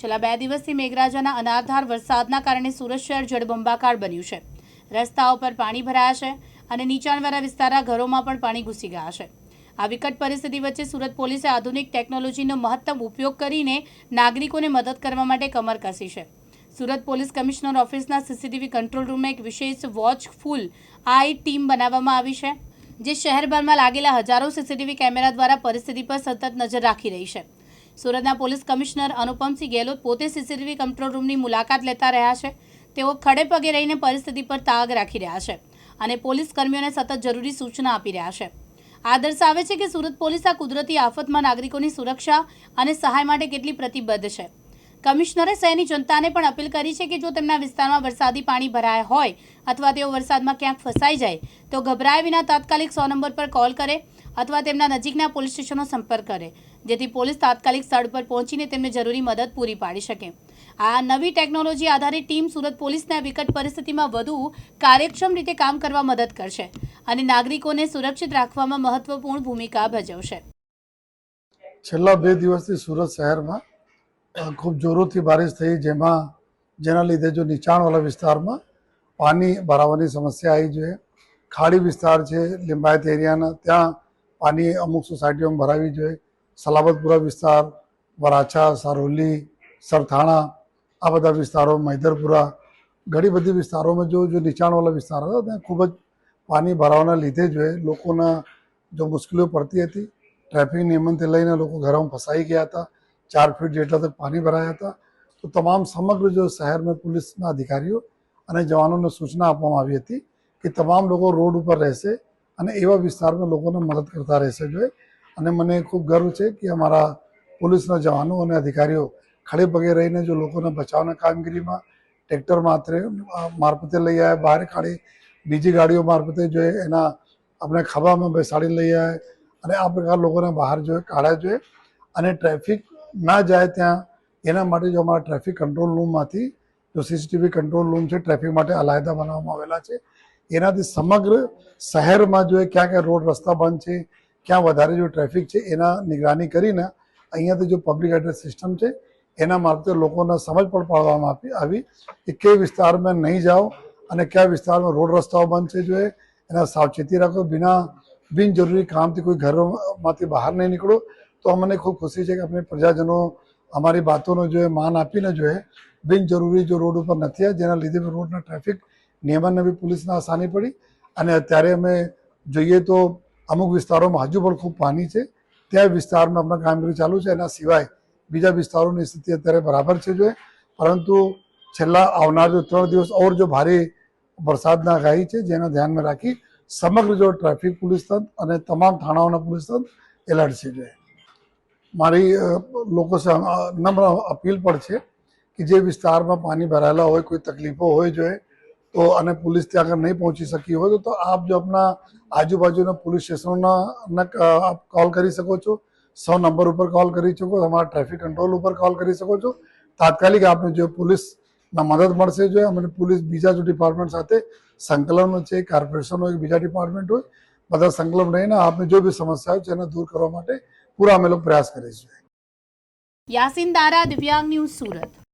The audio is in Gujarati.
છેલ્લા બે દિવસથી મેઘરાજાના અનાધાર વરસાદના કારણે સુરત શહેર જળબંબાકાર બન્યું છે. રસ્તાઓ પર પાણી ભરાયા છે અને નીચાણવાળા વિસ્તારના ઘરોમાં પણ પાણી ઘૂસી ગયા છે. આ વિકટ પરિસ્થિતિ વચ્ચે સુરત પોલીસે આધુનિક ટેકનોલોજીનો મહત્તમ ઉપયોગ કરીને નાગરિકોને મદદ કરવા માટે કમર કસી છે. સુરત પોલીસ કમિશનર ઓફિસના સીસીટીવી કંટ્રોલ રૂમમાં એક વિશેષ વોચફુલ આઈ ટીમ બનાવવામાં આવી છે, જે શહેરભરમાં લાગેલા હજારો સીસીટીવી કેમેરા દ્વારા પરિસ્થિતિ પર સતત નજર રાખી રહી છે. સુરતના પોલીસ કમિશનર અનુપમસિંહ ગેહલોત પોતે સીસીટીવી કંટ્રોલ રૂમની મુલાકાત લેતા રહ્યા છે. તેઓ ખડે પગે રહીને પરિસ્થિતિ પર તાગ રાખી રહ્યા છે અને પોલીસ કર્મીઓને સતત જરૂરી સૂચના આપી રહ્યા છે. આ દર્શાવે છે કે સુરત પોલીસ આ કુદરતી આફતમાં નાગરિકોની સુરક્ષા અને સહાય માટે કેટલી પ્રતિબદ્ધ છે. કમિશનરે શહેરની જનતાને પણ અપીલ કરી છે કે જો તેમના વિસ્તારમાં વરસાદી પાણી ભરાયા હોય અથવા તેઓ વરસાદમાં ક્યાંક ફસાઈ જાય, તો ગભરાય વિના તાત્કાલિક સો નંબર પર કોલ કરે અથવા તેમના નજીકના પોલીસ સ્ટેશનનો સંપર્ક કરે, જેથી પોલીસ તાત્કાલિક સ્થળ પર પહોંચીને તેમને જરૂરી મદદ પૂરી પાડી શકે. આ નવી ટેકનોલોજી આધારિત ટીમ સુરત પોલીસને વિકટ પરિસ્થિતિમાં વધુ કાર્યક્ષમ રીતે કામ કરવા મદદ કરશે અને નાગરિકોને સુરક્ષિત રાખવામાં મહત્વપૂર્ણ ભૂમિકા ભજવશે. છેલ્લા બે દિવસથી સુરત શહેરમાં ખૂબ જોરોથી બારિશ થઈ, જેમાં, જેના લીધે જો નીચાણવાળા વિસ્તારમાં પાણી ભરાવાની સમસ્યા આવી જોઈએ ખાડી વિસ્તાર છે, લિંબાયત એરિયાના, ત્યાં પાણી અમુક સોસાયટીઓમાં ભરાવી જોઈએ. સલાબતપુરા વિસ્તાર, વરાછા, સારોલી, સરથાણા, આ બધા વિસ્તારો, મૈદરપુરા, ઘણી બધી વિસ્તારોમાં જો જો નીચાણવાળા વિસ્તાર હતા, ત્યાં ખૂબ જ પાણી ભરાવાના લીધે જોઈએ લોકોના જો મુશ્કેલીઓ પડતી હતી, ટ્રાફિક નિયમનથી લઈને લોકો ઘરમાં ફસાઈ ગયા હતા. ચાર ફીટ જેટલા તક પાણી ભરાયા હતા. તો તમામ સમગ્ર જો શહેરમાં પોલીસના અધિકારીઓ અને જવાનોને સૂચના આપવામાં આવી હતી કે તમામ લોકો રોડ ઉપર રહેશે. અને એવા વિસ્તારમાં લોકોને મદદ કરતા રહેશે જોઈએ અને મને ખૂબ ગર્વ છે કે અમારા પોલીસના જવાનો અને અધિકારીઓ ખડે પગે રહીને જો લોકોને બચાવના કામગીરીમાં ટ્રેક્ટર માત્રે મારફતે લઈ આવ્યા, બહાર કાઢી બીજી ગાડીઓ મારફતે જોઈએ એના આપણે ખભામાં બેસાડી લઈ આવ્યા અને આ પ્રકાર લોકોને બહાર જોઈએ કાઢ્યા જોઈએ અને ટ્રાફિક ના જાય ત્યાં એના માટે જો અમારા ટ્રાફિક કંટ્રોલ રૂમમાંથી, જો સીસીટીવી કંટ્રોલ રૂમ છે, ટ્રાફિક માટે અલાયદા બનાવવામાં આવેલા છે. એનાથી સમગ્ર શહેરમાં જોઈએ ક્યાં ક્યાં રોડ રસ્તા બંધ છે, ક્યાં વધારે જો ટ્રાફિક છે, એના નિગરાની કરીને અહીંયાથી જો પબ્લિક એડ્રેસ સિસ્ટમ છે, એના મારફતે લોકોને સમજ પણ પાડવામાં આપી આવી કે કઈ વિસ્તારમાં નહીં જાઓ અને કયા વિસ્તારમાં રોડ રસ્તાઓ બંધ છે જોઈએ એના સાવચેતી રાખો. બિના બિનજરૂરી કામથી કોઈ ઘરોમાંથી બહાર નહીં નીકળો. તો અમને ખૂબ ખુશી છે કે આપણે પ્રજાજનો અમારી વાતોનો જો માન આપીને જોઈએ બિનજરૂરી જો રોડ ઉપર નથી જેના લીધે રોડના ટ્રાફિક નિયમનને બી પોલીસને આસાની પડી અને અત્યારે અમે જોઈએ તો અમુક વિસ્તારોમાં હજુ પણ ખૂબ પાણી છે. ત્યાં વિસ્તારમાં અમને કામગીરી ચાલુ છે એના સિવાય બીજા વિસ્તારોની સ્થિતિ અત્યારે બરાબર છે જોઈએ. પરંતુ છેલ્લા આવનાર જો ત્રણ દિવસ ઓર જો ભારે વરસાદના આગાહી છે જેના ધ્યાનમાં રાખી સમગ્ર જો ટ્રાફિક પોલીસ તંત્ર અને તમામ થાણાઓના પોલીસ તંત્ર એલર્ટ છે જોઈએ. મારી લોકો નમ્ર અપીલ પણ છે કે જે વિસ્તારમાં પાણી ભરાયેલા હોય, કોઈ તકલીફો હોય જોઈએ તો અને પોલીસ ત્યાં આગળ નહીં પહોંચી શકી હોય તો આપ જો આપના આજુબાજુના પોલીસ સ્ટેશનોના આપ કોલ કરી શકો છો. સો નંબર ઉપર કોલ કરી શકો, તમારા ટ્રાફિક કંટ્રોલ ઉપર કોલ કરી શકો છો. તાત્કાલિક આપને જો પોલીસના મદદ મળશે જોઈએ અને પોલીસ બીજા જો ડિપાર્ટમેન્ટ સાથે સંકલન છે કોર્પોરેશન હોય બીજા ડિપાર્ટમેન્ટ હોય, બધા સંકલન રહીને આપને જો બી સમસ્યા હોય છે એને દૂર કરવા માટે પૂરા અમે લોકો પ્રયાસ કરીશું. યાસીન દારા દિવ્યાંગ ન્યૂઝ સુરત.